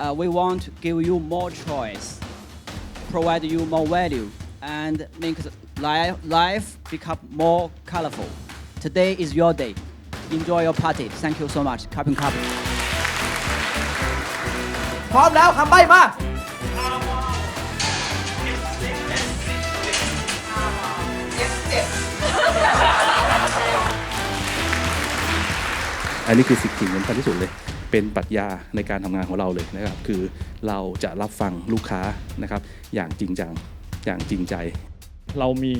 uh, we want to give you more choice, provide you more value, and make the life, life become more colorful. Today is your day. Enjoy your party. Thank you so much. Cup and cup. พร้อมแล้วคำใบ้มา อันนี้คือสิ่งที่สำคัญที่สุดเลย เป็นปรัชญาในการทำงานของเราเลยนะครับ คือเราจะรับฟังลูกค้านะครับ อย่างจริงจังอย่างจริงใจ เรามี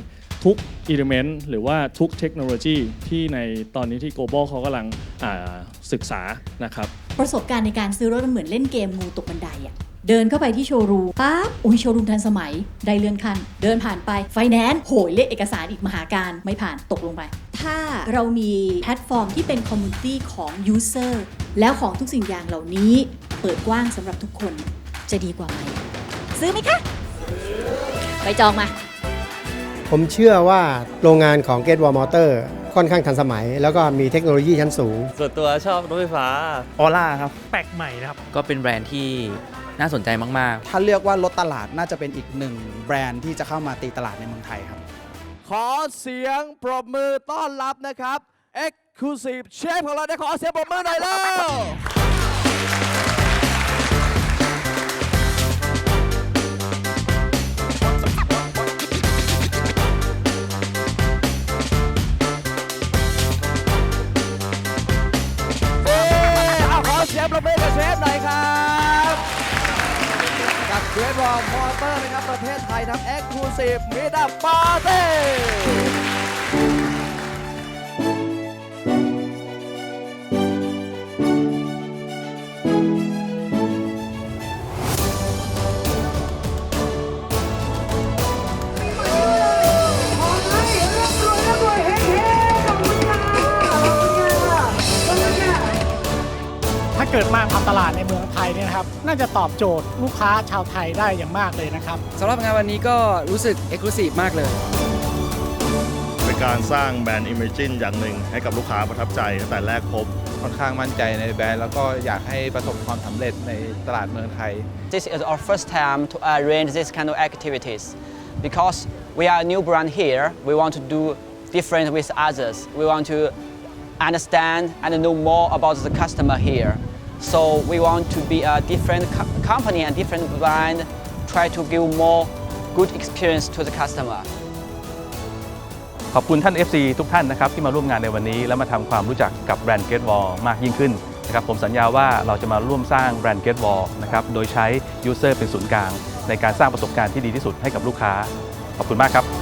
ทุกอิเลเมนต์หรือว่าทุกเทคโนโลยีที่ในตอนนี้ที่ global เขากำลังอ่าศึกษานะครับ ประสบการณ์ในการซื้อรถมันเหมือนเล่นเกมงูตกบันไดอะ เดินเข้าไปที่โชว์รูมปั๊บอุ้ยโชว์รูมทันสมัยได้เลื่อนขั้น เดินผ่านไปไฟแนนซ์โหยเลขเอกสารอีกมหาการไม่ผ่านตกลงไป ถ้าเรามีแพลตฟอร์มที่เป็นคอมมูนิตี้ของ User แล้วของทุกสิ่งอย่างเหล่านี้ เปิดกว้างสำหรับทุกคนจะดีกว่าไหมซื้อไหมคะ ไปจองมา ผมเชื่อว่าโรงงานของ Gate Wall Motor ค่อนข้างทันสมัย แล้วก็มีเทคโนโลยีชั้นสูง ส่วนตัวชอบรถไฟฟ้าออร่าครับ แปลกใหม่นะครับ ก็เป็นแบรนด์ที่ น่าสนใจมากถ้าเลือกว่ารถตลาดน่าจะเป็นอีกหนึ่งแบรนด์ที่จะเข้ามาตีตลาดในเมืองไทยครับ ขอเสียงปรบมือต้อนรับนะครับ Exclusive Chef ของเราได้ขอเสียงปรบมือหน่อยแล้ว เกรดบอลมอเตอร์นะครับประเทศไทยทำเอ็กซ์คลูซีฟมิดาปาร์ตี้ ถ้าเกิดมาทำตลาดในเมืองไทยเนี่ยนะครับ น่าจะตอบโจทย์ลูกค้าชาวไทยได้อย่างมากเลยนะครับ สำหรับงานวันนี้ก็รู้สึก exclusive มากเลย เป็นการสร้างแบรนด์ Imagine อย่างหนึ่งให้กับลูกค้าประทับใจตั้งแต่แรกพบ ค่อนข้างมั่นใจในแบรนด์ แล้วก็อยากให้ประสบความสำเร็จในตลาดเมืองไทย This is our first time to arrange this kind of activities because we are a new brand here. We want to do different with others. We want to understand and know more about the customer here. So we want to be a different co- company and different brand. Try to give more good experience to the customer. ขอบคุณท่าน FC ทุกท่านนะครับที่มาร่วมงานในวันนี้ และมาทำความรู้จักกับแบรนด์ Gate Wall มากยิ่งขึ้นนะครับผมสัญญาว่าเราจะมาร่วมสร้างแบรนด์ Gate Wall นะครับโดยใช้ User เป็นศูนย์กลาง ในการสร้างประสบการณ์ที่ดีที่สุดให้กับลูกค้า ขอบคุณมากครับ